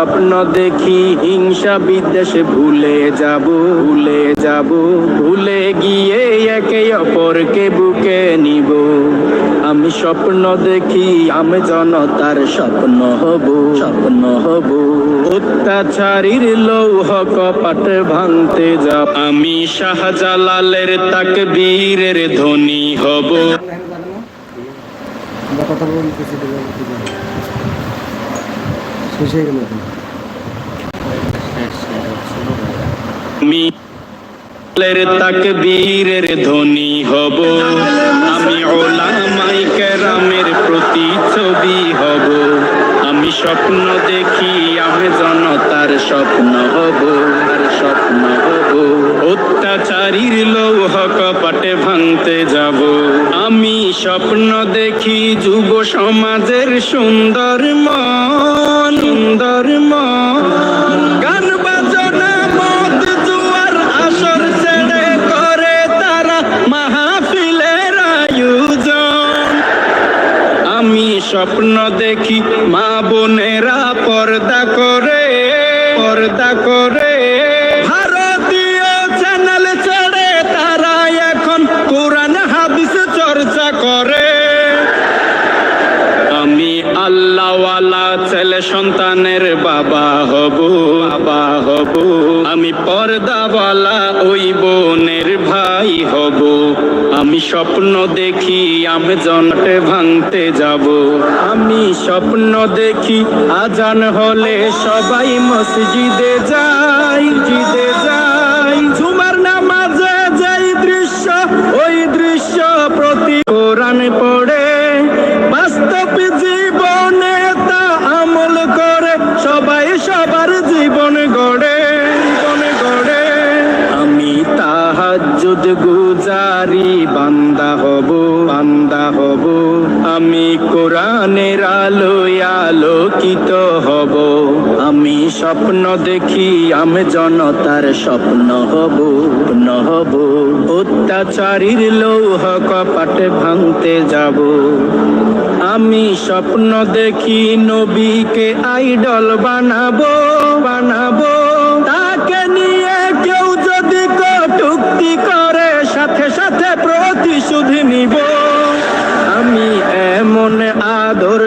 স্বপ্ন দেখি হিংসা বিদ্বেষে ভুলে যাব ভুলে যাব, ভুলে গিয়ে একে অপরকে বুকে নিব। আমি স্বপ্ন দেখি, আমি জনতার স্বপ্ন হব স্বপ্ন হব। অত্যাচারীর লৌহ কপাট ভাঙতে যাব। আমি শাহজালালের তাকবীরের ধ্বনি হব। কথা বলতেছি শেষ হয়ে গেল। আমি তাকবীরের ধ্বনি হব। আমি ওলামাই কেরামের প্রতি ছবি হব। আমি স্বপ্ন দেখি, আমি জনতার স্বপ্ন হব। স্বপ্ন দেখি মা বোনেরা পর্দা করে পর্দা করে। ভারতীয় চ্যানেল তারা এখন চর্চা করে। আমি আল্লাহওয়ালা ছেলে সন্তানের বাবা হব বাবা হব। আমি পর্দাওয়ালা স্বপ্ন দেখি আমি জনটে ভাঙতে যাব। আমি স্বপ্ন দেখি আজান হলে সবাই মসজিদে যাই জিদে যাই তাহাজ্জুদ গুজারি, বান্দা হব বান্দা হব। আমি কোরআনের আলোয় আলোকিত হব। আমি স্বপ্ন দেখি, আমি জনতার স্বপ্ন হব হব। অত্যাচারীর লৌহ কপাটে ভাঙতে যাব। আমি স্বপ্ন দেখি, নবীকে আইডল বানাবো বানাবো।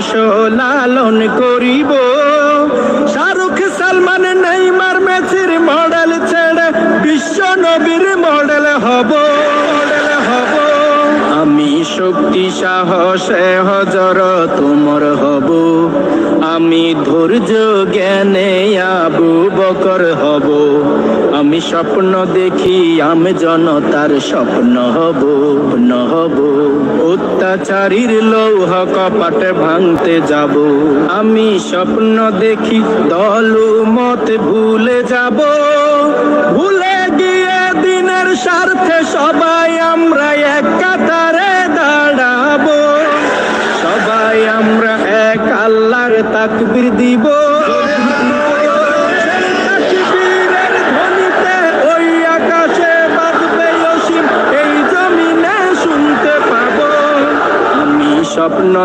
আদর্শ লালন করিব। শাহরুখ সালমান, নেইমার, মেসির মডেল ছেড়ে বিশ্ব নবীর মডেল হব। আমি শক্তি সাহসে হজর তোমার হব। আমি ধৈর্য, জ্ঞানে আবু বকর হব। আমি স্বপ্ন দেখি, আমি জনতার স্বপ্ন হব হব। অত্যাচারীর লৌহ কপাটে ভাঙতে যাব। আমি স্বপ্ন দেখি, দল মত ভুলে যাব। ভুলে গিয়ে দিনের স্বার্থে সবাই আমরা এক কাতারে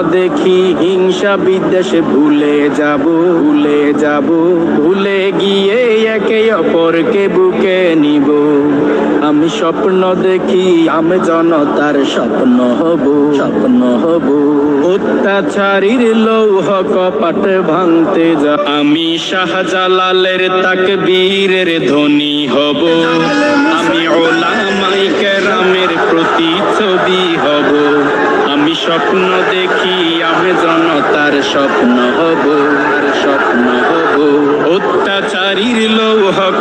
দেখি হিংসা বিদ্বেষে, ভুলে যাব ভুলে যাব। ভুলে গিয়ে একে অপরকে বুকে নিব। আমি স্বপ্ন দেখি, আমি জনতার স্বপ্ন হব স্বপ্ন হব। অত্যাচারীর লৌহ কপাট ভাঙতে যা, আমি শাহজালালের তাক বীরের ধ্বনি হব। আমি ওলামাই কেরামের প্রতি ছবি হব। আমি স্বপ্ন দেখি স্বপ্ন হব স্বপ্ন হব। অত্যাচারীর লৌহ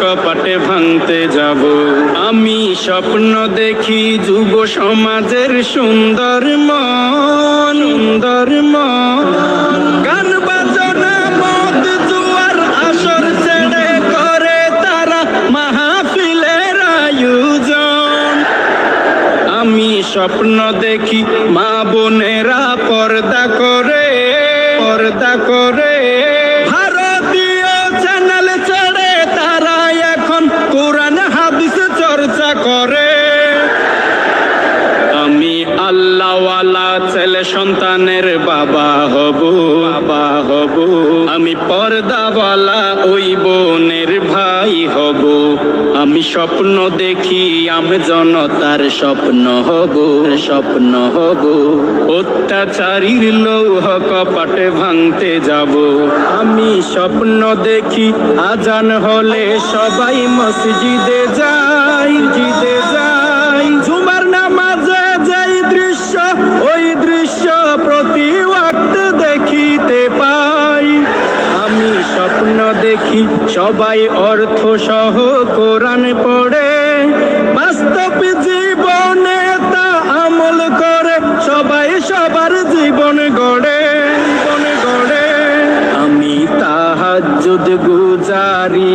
ভাঙতে যাব। আমি স্বপ্ন দেখি যুব সমাজের সুন্দর মন। সুন্দর মন। করে তারা মাহফিলের আয়োজন। আমি স্বপ্ন দেখি মা বোনেরা পর্দা করে পর্দা করে। ভারতীয় চ্যানেল ছেড়ে তারা এখন কোরআন, হাদিস চর্চা করে। আমি আল্লাহওয়ালা ছেলে সন্তানের বাবা হব বাবা হব। আমি পর্দাওয়ালা আমি স্বপ্ন দেখি, আমি জনতার স্বপ্ন হব স্বপ্ন হব। অত্যাচারীর লৌহ কপাটে ভাঙতে যাব। আমি স্বপ্ন দেখি, আজান হলে সবাই মসজিদে যাই জিদে সবাই অর্থ সহ কোরআন পড়ে, বাস্তব জীবনে তা আমল করে, সবাই সবার জীবন গড়ে জীবন গড়ে। আমি তাহাজ্জুদ গুজারি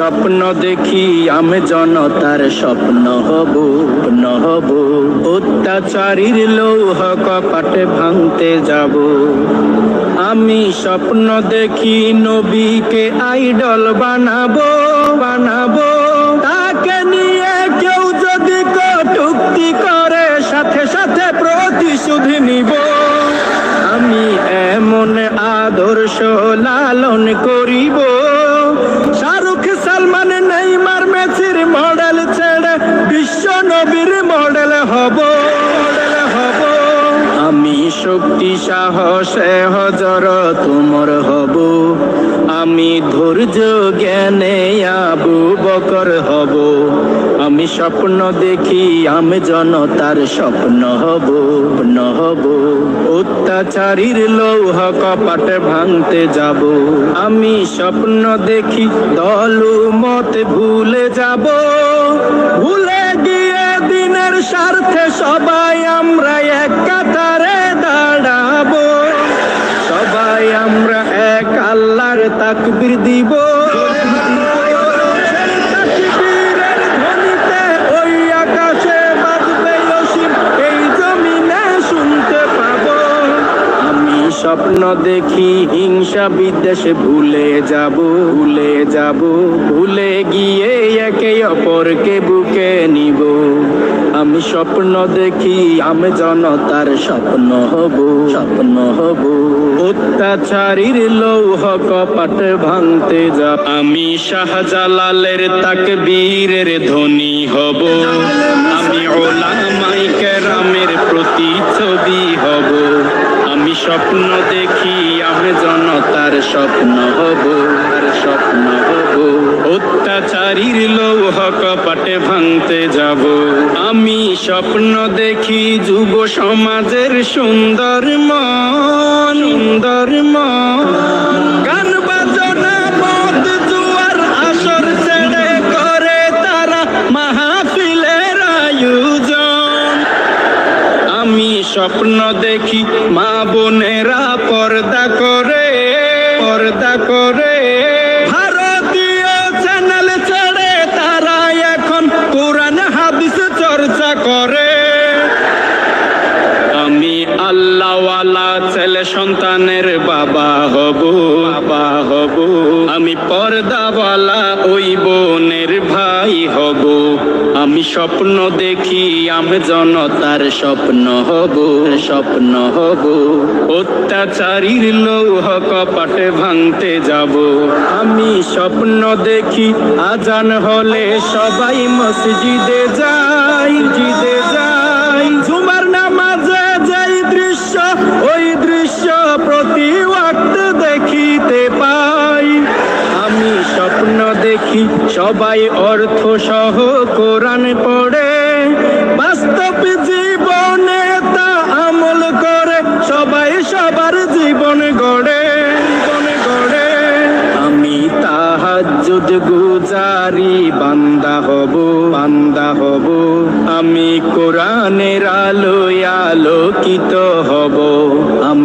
স্বপ্ন দেখি আমি জনতার স্বপ্ন হব ন হব। অত্যাচারীর লৌহ কপাটে ভাঙতে যাব। আমি স্বপ্ন দেখি নবীকে আইডল বানাবো বানাবো। তাকে নিয়ে কেউ যদি কটুক্তি করে, সাথে সাথে প্রতিশোধ নিব। আমি এমন আদর্শ লালন করিব শক্তি, সাহসে, হজর তোমার হব। আমি ধৈর্য, জ্ঞানে আবু বকর হব। আমি স্বপ্ন দেখি, আমি জনতার স্বপ্ন হব ন হব। অত্যাচারীর লৌহ কপাটে ভাঙতে যাব। আমি স্বপ্ন দেখি, দলু মত ভুলে যাব। ভুলে গিয়ে দিনের স্বার্থে সবাই পাবো। আমি স্বপ্ন দেখি, হিংসা বিদ্বেষে ভুলে যাব ভুলে যাব। ভুলে গিয়ে একে অপরকে বুকে নিব। আমি স্বপ্ন দেখি, আমি জনতার স্বপ্ন হব স্বপ্ন হব। অত্যাচারীর লৌহ কপাট ভাঙতে যাব আমি শাহজালালের তাকবীরের ধ্বনি হব। আমি ওলামাই কেরামের প্রতিচ্ছবি হব। আমি স্বপ্ন দেখি, আমি জনতার স্বপ্ন হব আর স্বপ্ন হব। অত্যাচারীর কপাটে ভাঙতে যাব। আমি স্বপ্ন দেখি যুব সমাজের সুন্দর মন। সুন্দর মন। গান বাজনা মদ জুয়ার, আসর ছেড়ে করে তারা মাহফিলের আয়োজন। আমি স্বপ্ন দেখি মা বোনেরা পর্দা করে সন্তানের বাবা হব বাবা হব। আমি পর্দাওয়ালা ওই বোনের ভাই হব। আমি স্বপ্ন দেখি, আমি জনতার স্বপ্ন হব স্বপ্ন হব। অত্যাচারীর লৌহ কপাটে ভাঙতে যাব। আমি স্বপ্ন দেখি, আজান হলে সবাই মসজিদে যাই জিদে যাই সবাই অর্থ সহ কোরআন পড়ে।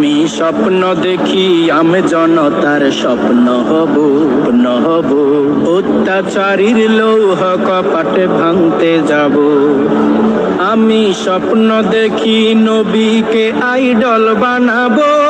আমি স্বপ্ন দেখি, আমি জনতার স্বপ্ন হব ন হব। অত্যাচারীর লৌহ কপাটে ভাঙতে যাব। আমি স্বপ্ন দেখি, নবীকে আইডল বানাবো।